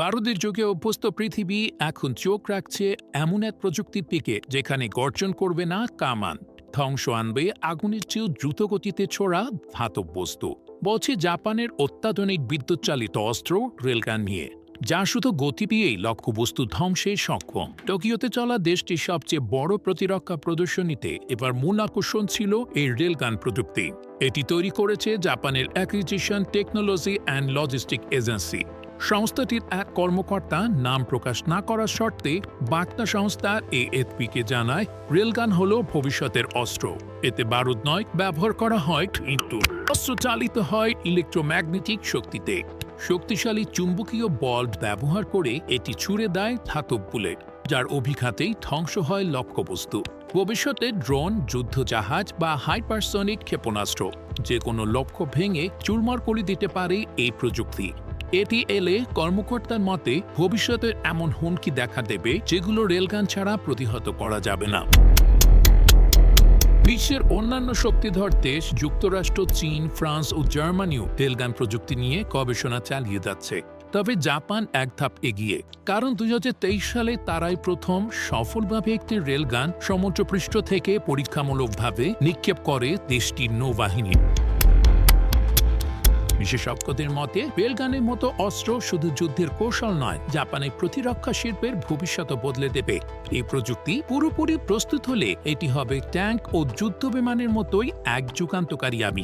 বারুদের যুগে অভ্যস্ত পৃথিবী এখন চোখ রাখছে এমন এক প্রযুক্তির দিকে, যেখানে গর্জন করবে না কামান। ধ্বংস আনবে আগুনের চেয়েও দ্রুত গতিতে ছোড়া ধাতব বস্তু। বলছে জাপানের অত্যাধুনিক বিদ্যুৎ চালিত অস্ত্র রেলগান নিয়ে। যা শুধু গতি দিয়েই লক্ষ্যবস্তু ধ্বংসে সক্ষম। টোকিওতে চলা দেশটির সবচেয়ে বড় প্রতিরক্ষা প্রদর্শনীতে এবার মূল আকর্ষণ ছিল এই রেলগান প্রযুক্তি। এটি তৈরি করেছে জাপানের acquisition technology and logistic agency. সংস্থাটির এক কর্মকর্তা নাম প্রকাশ না করার শর্তে বার্তা সংস্থা এএফপিকে জানায়, রেলগান হল ভবিষ্যতের অস্ত্র। এতে বারুদ নয়, ব্যবহার করা হয় কিন্তু অস্ত্র চালিত হয় ইলেকট্রোম্যাগনেটিক শক্তিতে। শক্তিশালী চুম্বকীয় বল ব্যবহার করে এটি ছুড়ে দেয় ধাতব বুলেট, যার অভিঘাতেই ধ্বংস হয় লক্ষ্যবস্তু। ভবিষ্যতে ড্রোন, যুদ্ধজাহাজ বা হাইপারসনিক ক্ষেপণাস্ত্র যে কোনো লক্ষ্য ভেঙে চুরমার করে দিতে পারে এই প্রযুক্তি। এটি এলে কর্মকর্তার মতে, ভবিষ্যতে এমন হুমকি দেখা দেবে যেগুলো রেলগান ছাড়া প্রতিহত করা যাবে না। বিশ্বের অন্যান্য শক্তিধর দেশ যুক্তরাষ্ট্র, চীন, ফ্রান্স ও জার্মানিও রেলগান প্রযুক্তি নিয়ে গবেষণা চালিয়ে যাচ্ছে। তবে জাপান এক ধাপ এগিয়ে, কারণ দুই হাজার তেইশ সালে তারাই প্রথম সফলভাবে একটি রেলগান সমুদ্রপৃষ্ঠ থেকে পরীক্ষামূলকভাবে নিক্ষেপ করে দেশটির নৌবাহিনী। বিশেষজ্ঞদের মতে, বেলগানের মতো অস্ত্র শুধু যুদ্ধের কৌশল নয়, জাপানের প্রতিরক্ষা শিল্পের ভবিষ্যৎ বদলে দেবে। এই প্রযুক্তি পুরোপুরি প্রস্তুত হলে এটি হবে ট্যাঙ্ক ও যুদ্ধ বিমানের মতোই এক যুগান্তকারী আবিষ্কার